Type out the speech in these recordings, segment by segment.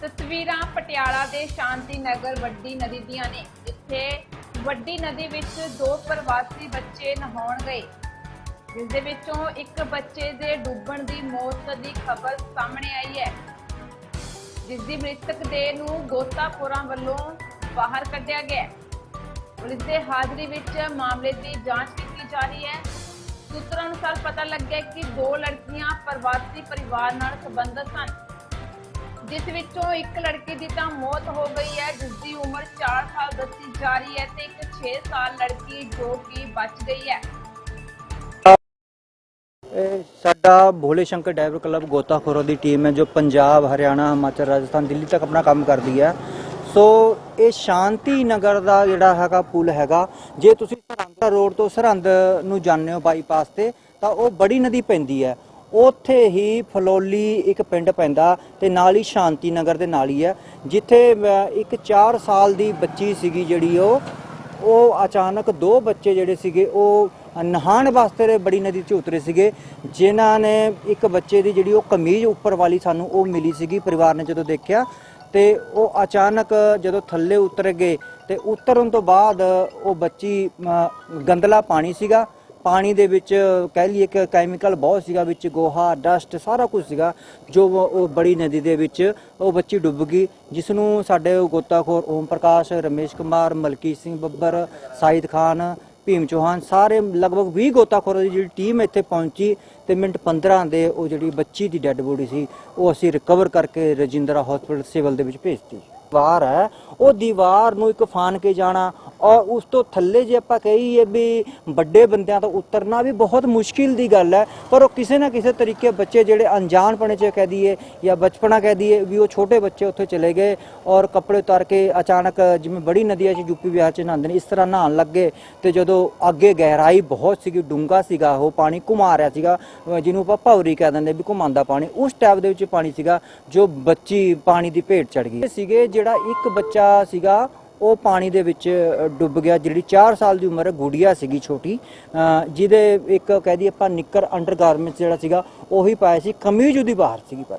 ਤਸਵੀਰਾਂ ਪਟਿਆਲਾ ਦੇ ਸ਼ਾਂਤੀ ਨਗਰ ਵੱਡੀ ਨਦੀ ਦੀਆਂ ਨੇ, ਜਿੱਥੇ ਵੱਡੀ ਨਦੀ ਵਿੱਚ ਦੋ ਪ੍ਰਵਾਸੀ ਬੱਚੇ ਨਹਾਉਣ ਗਏ। ਜਿਸ ਦੇ ਵਿੱਚੋਂ ਇੱਕ ਬੱਚੇ ਦੇ ਡੁੱਬਣ ਦੀ ਮੌਤ ਦੀ ਖਬਰ ਸਾਹਮਣੇ ਆਈ ਹੈ। ਜਿਸ ਦੀ ਮ੍ਰਿਤਕ ਦੇਹ ਨੂੰ ਗੋਤਾਖੋਰਾਂ ਵੱਲੋਂ ਬਾਹਰ ਕੱਢਿਆ ਗਿਆ ਪੁਲਿਸ ਦੇ ਹਾਜ਼ਰੀ ਵਿੱਚ ਮਾਮਲੇ ਦੀ ਜਾਂਚ ਕੀਤੀ ਜਾ ਰਹੀ ਹੈ। ਸੂਤਰਾਂ ਅਨੁਸਾਰ ਪਤਾ ਲੱਗਿਆ ਕਿ ਦੋ ਲੜਕੀਆਂ ਪ੍ਰਵਾਸੀ ਪਰਿਵਾਰ ਨਾਲ ਸੰਬੰਧਿਤ ਸਨ ਜਿਸ ਵਿੱਚੋਂ ਇੱਕ ਲੜਕੀ ਦੀ ਤਾਂ ਮੌਤ ਹੋ ਗਈ ਹੈ ਜਿਸ ਦੀ ਉਮਰ 4 ਸਾਲ ਦੱਸੀ ਜਾ ਰਹੀ ਹੈ ਤੇ ਇੱਕ 6 ਸਾਲ ਲੜਕੀ ਜੋ ਕਿ ਬਚ ਗਈ ਹੈ। ਇਹ ਸਾਡਾ ਭੋਲੇ ਸ਼ੰਕਰ ਡਾਈਵਰ ਕਲੱਬ ਗੋਤਾਖੋਰੋ ਦੀ ਟੀਮ ਹੈ, ਜੋ ਪੰਜਾਬ, ਹਰਿਆਣਾ, ਹਿਮਾਚਲ, ਰਾਜਸਥਾਨ, ਦਿੱਲੀ ਤੱਕ ਆਪਣਾ ਕੰਮ ਕਰਦੀ ਹੈ। ਸੋ ਇਹ ਸ਼ਾਂਤੀ ਨਗਰ ਦਾ ਜਿਹੜਾ ਹੈਗਾ ਪੁਲ ਹੈਗਾ, ਜੇ ਤੁਸੀਂ ਸਰਹੰਦ ਰੋਡ ਤੋਂ ਸਰਹੰਦ ਨੂੰ ਜਾਂਦੇ ਹੋ ਬਾਈਪਾਸ ਤੇ, ਤਾਂ ਉਹ ਬੜੀ ਨਦੀ ਪੈਂਦੀ ਹੈ। ਉੱਥੇ ਹੀ ਫਲੋਲੀ ਇੱਕ ਪਿੰਡ ਪੈਂਦਾ ਤੇ ਨਾਲ ਹੀ ਸ਼ਾਂਤੀ ਨਗਰ ਦੇ ਨਾਲ ਹੀ ਹੈ ਜਿੱਥੇ ਇੱਕ 4 ਸਾਲ ਦੀ ਬੱਚੀ ਸੀਗੀ ਜਿਹੜੀ ਉਹ ਉਹ ਅਚਾਨਕ ਦੋ ਬੱਚੇ ਜਿਹੜੇ ਸੀਗੇ ਉਹ ਨਹਾਣ ਵਾਸਤੇ ਬੜੀ ਨਦੀ 'ਚ ਉਤਰੇ ਸੀਗੇ ਜਿਨ੍ਹਾਂ ਨੇ ਇੱਕ ਬੱਚੇ ਦੀ ਜਿਹੜੀ ਉਹ ਕਮੀਜ਼ ਉੱਪਰ ਵਾਲੀ ਸਾਨੂੰ ਉਹ ਮਿਲੀ ਸੀਗੀ ਪਰਿਵਾਰ ਨੇ ਜਦੋਂ ਦੇਖਿਆ ਤੇ ਉਹ ਅਚਾਨਕ ਜਦੋਂ ਥੱਲੇ ਉਤਰ ਗਏ ਤੇ ਉਤਰਨ ਤੋਂ ਬਾਅਦ ਉਹ ਬੱਚੀ ਅਮ, ਗੰਦਲਾ ਪਾਣੀ ਸੀਗਾ ਪਾਣੀ ਦੇ ਵਿੱਚ ਕਹਿ ਲਈਏ ਕਿ ਕੈਮੀਕਲ ਬਹੁਤ ਸੀਗਾ ਵਿੱਚ, ਗੋਹਾ ਡਸਟ ਸਾਰਾ ਕੁਝ ਸੀਗਾ, ਜੋ ਉਹ ਬੜੀ ਨਦੀ ਦੇ ਵਿੱਚ ਉਹ ਬੱਚੀ ਡੁੱਬ ਗਈ ਜਿਸ ਨੂੰ ਸਾਡੇ ਗੋਤਾਖੋਰ ਓਮ ਪ੍ਰਕਾਸ਼, ਰਮੇਸ਼ ਕੁਮਾਰ, ਮਲਕੀਤ ਸਿੰਘ ਬੱਬਰ ਸਾਈਦ ਖਾਨ, ਭੀਮ ਚੌਹਾਨ, ਸਾਰੇ ਲਗਭਗ 20 ਗੋਤਾਖੋਰਾਂ ਦੀ ਜਿਹੜੀ ਟੀਮ ਇੱਥੇ ਪਹੁੰਚੀ ਤੇ ਮਿੰਟ 15 ਦੇ ਉਹ ਜਿਹੜੀ ਬੱਚੀ ਦੀ ਡੈੱਡ ਬੋਡੀ ਸੀ, ਉਹ ਅਸੀਂ ਰਿਕਵਰ ਕਰਕੇ ਰਜਿੰਦਰਾ ਹਸਪੀਟਲ ਸਿਵਲ ਦੇ ਵਿੱਚ ਭੇਜਤੀ। ਦੀਵਾਰ ਹੈ, ਉਹ ਦੀਵਾਰ ਨੂੰ ਇੱਕ ਫਾਨ ਕੇ ਜਾਣਾ ਔਰ ਉਸ ਤੋਂ ਥੱਲੇ ਜੇ ਆਪਾਂ ਕਹੀਏ ਵੀ ਵੱਡੇ ਬੰਦਿਆਂ ਤੋਂ ਉਤਰਨਾ ਵੀ ਬਹੁਤ ਮੁਸ਼ਕਿਲ ਦੀ ਗੱਲ ਹੈ, ਪਰ ਉਹ ਕਿਸੇ ਨਾ ਕਿਸੇ ਤਰੀਕੇ ਬੱਚੇ ਜਿਹੜੇ ਅਣਜਾਣਪਣੇ ਚ ਕਹਿ ਦਈਏ ਜਾਂ ਬਚਪਨਾ ਕਹਿ ਦਈਏ ਵੀ ਉਹ ਛੋਟੇ ਬੱਚੇ ਉੱਥੇ ਚਲੇ ਗਏ ਔਰ ਕੱਪੜੇ ਉਤਾਰ ਕੇ ਅਚਾਨਕ ਜਿਵੇਂ ਬੜੀ ਨਦੀਆਂ 'ਚ ਯੂਪੀ ਬਿਹਾਰ 'ਚ ਨਹਾਉਂਦੇ ਨੇ, ਇਸ ਤਰ੍ਹਾਂ ਨਹਾਉਣ ਲੱਗੇ ਤੇ ਜਦੋਂ ਅੱਗੇ ਗਹਿਰਾਈ ਬਹੁਤ ਸੀਗੀ, ਡੂੰਘਾ ਸੀਗਾ, ਉਹ ਪਾਣੀ ਘੁਮਾ ਰਿਹਾ ਸੀਗਾ ਜਿਹਨੂੰ ਆਪਾਂ ਭੌਰੀ ਕਹਿ ਦਿੰਦੇ ਵੀ ਘੁਮਾਉਂਦਾ ਪਾਣੀ, ਉਸ ਟਾਈਪ ਦੇ ਵਿੱਚ ਪਾਣੀ ਸੀਗਾ ਜੋ ਬੱਚੀ ਪਾਣੀ ਦੀ ਭੇਟ ਚੜ ਗਈ। ਸੀਗੇ ਜਿਹੜਾ ਇੱਕ ਬੱਚਾ ਸੀਗਾ ਉਹ ਪਾਣੀ ਦੇ ਵਿੱਚ ਡੁੱਬ ਗਿਆ ਜਿਹੜੀ 4 ਸਾਲ ਦੀ ਉਮਰ ਹੈ ਗੁੜੀਆ ਸੀਗੀ ਛੋਟੀ। ਜਿਹਦੇ ਇੱਕ ਕਹਿ ਦਈਏ ਆਪਾਂ ਨਿੱਕਰ ਅੰਡਰਗਾਰਮੈਂਟਸ ਜਿਹੜਾ ਸੀਗਾ ਉਹੀ ਪਾਇਆ ਸੀ ਕਮੀਜ਼ ਉਹਦੀ ਬਾਹਰ ਸੀਗੀ ਪਰ।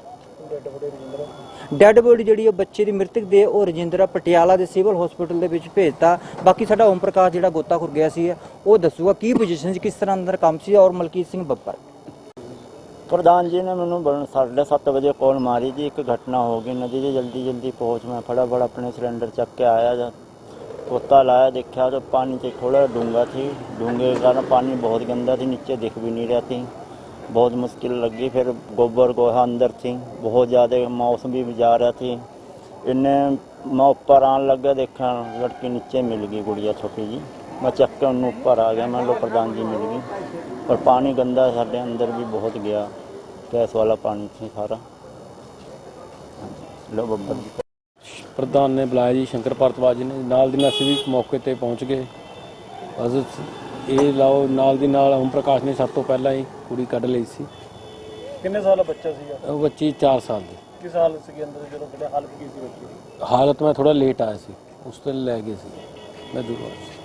ਡੈੱਡ ਬੋਡੀ ਜਿਹੜੀ ਉਹ ਬੱਚੇ ਦੀ ਮ੍ਰਿਤਕ ਦੇ ਉਹ ਰਜਿੰਦਰਾ ਪਟਿਆਲਾ ਦੇ ਸਿਵਲ ਹਸਪੀਟਲ ਦੇ ਵਿੱਚ ਭੇਜਤਾ। ਬਾਕੀ ਸਾਡਾ ਓਮ ਪ੍ਰਕਾਸ਼ ਜਿਹੜਾ ਗੋਤਾਖੁਰ ਗਿਆ ਸੀ ਉਹ ਦੱਸੂਗਾ ਕੀ ਪੋਜੀਸ਼ਨ ਸੀ ਕਿਸ ਤਰ੍ਹਾਂ ਅੰਦਰ ਕੰਮ ਸੀ ਔਰ ਮਲਕੀਤ ਸਿੰਘ ਬੱਬਰ। ਪ੍ਰਧਾਨ ਜੀ ਨੇ ਮੈਨੂੰ 7:30 ਵਜੇ ਕੋਲ ਮਾਰੀ ਜੀ, ਇੱਕ ਘਟਨਾ ਹੋ ਗਈ ਨਦੀ ਦੀ ਜਲਦੀ ਜਲਦੀ ਪਹੁੰਚ। ਮੈਂ ਫਟਾਫਟ ਆਪਣੇ ਸਿਲੰਡਰ ਚੱਕ ਕੇ ਆਇਆ ਜਾਂ ਕੋਤਾ ਲਾਇਆ, ਦੇਖਿਆ ਤਾਂ ਪਾਣੀ ਤੇ ਥੋੜਾ ਡੂੰਗਾ ਸੀ। ਡੂੰਗੇ ਕਾਰਨ ਪਾਣੀ ਬਹੁਤ ਗੰਦਾ ਸੀ, ਨੀਚੇ ਦਿਖ ਵੀ ਨਹੀਂ ਰਿਹਾ ਸੀ। ਬਹੁਤ ਮੁਸ਼ਕਿਲ ਲੱਗੀ, ਫਿਰ ਗੋਬਰ ਗੋਹਾ ਅੰਦਰ ਸੀ। ਬਹੁਤ ਜ਼ਿਆਦਾ ਮੌਸਮ ਵੀ ਜਾ ਰਿਹਾ ਸੀ। ਇੰਨੇ ਮੈਂ ਉੱਪਰ ਆਣ ਲੱਗਾ ਦੇਖਣ ਲੜਕੀ ਨੀਚੇ ਮਿਲ ਗਈ, ਗੁੜੀਆ ਛੋਟੀ ਜੀ ਮੈਂ ਚੱਕ ਕੇ ਉਹਨੂੰ ਉੱਪਰ ਆ ਗਿਆ ਮੈਂ ਲੋ ਪ੍ਰਧਾਨ ਜੀ ਮਿਲ ਗਈ ਪਰ ਪਾਣੀ ਗੰਦਾ ਸਾਡੇ ਅੰਦਰ ਵੀ ਬਹੁਤ ਗਿਆ। ਗੈਸ ਵਾਲਾ ਪਾਣੀ ਸੀ ਸਾਰਾ। ਲੋ ਬੱਬਰ ਪ੍ਰਧਾਨ ਨੇ ਬੁਲਾਇਆ ਜੀ ਸ਼ੰਕਰ ਭਾਰਤਵਾਜ ਜੀ ਨੇ। ਨਾਲ ਦੀ ਨਾਲ ਅਸੀਂ ਵੀ ਮੌਕੇ ਤੇ ਪਹੁੰਚ ਗਏ। ਬਸ ਇਹ ਲਾਓ ਨਾਲ ਦੀ ਨਾਲ ਓਮ ਪ੍ਰਕਾਸ਼ ਨੇ ਸਭ ਤੋਂ ਪਹਿਲਾਂ ਹੀ ਕੁੜੀ ਕੱਢ ਲਈ ਸੀ। ਕਿੰਨੇ ਸਾਲ ਦਾ ਬੱਚਾ ਸੀਗਾ? ਉਹ ਬੱਚੀ 4 ਸਾਲ ਦੀ। ਕਿਸ ਹਾਲਤ ਸੀਗੀ ਅੰਦਰ ਜਦੋਂ ਕਿਹੜੇ ਹਾਲਤ ਕੀ ਸੀ ਬੱਚੀ ਹਾਲਤ ਮੈਂ ਥੋੜਾ ਲੇਟ ਆਇਆ ਸੀ। ਉਸ ਤੋਂ ਲੈ ਗਏ ਸੀ। ਮੈਂ ਦੂਰ ਸੀ।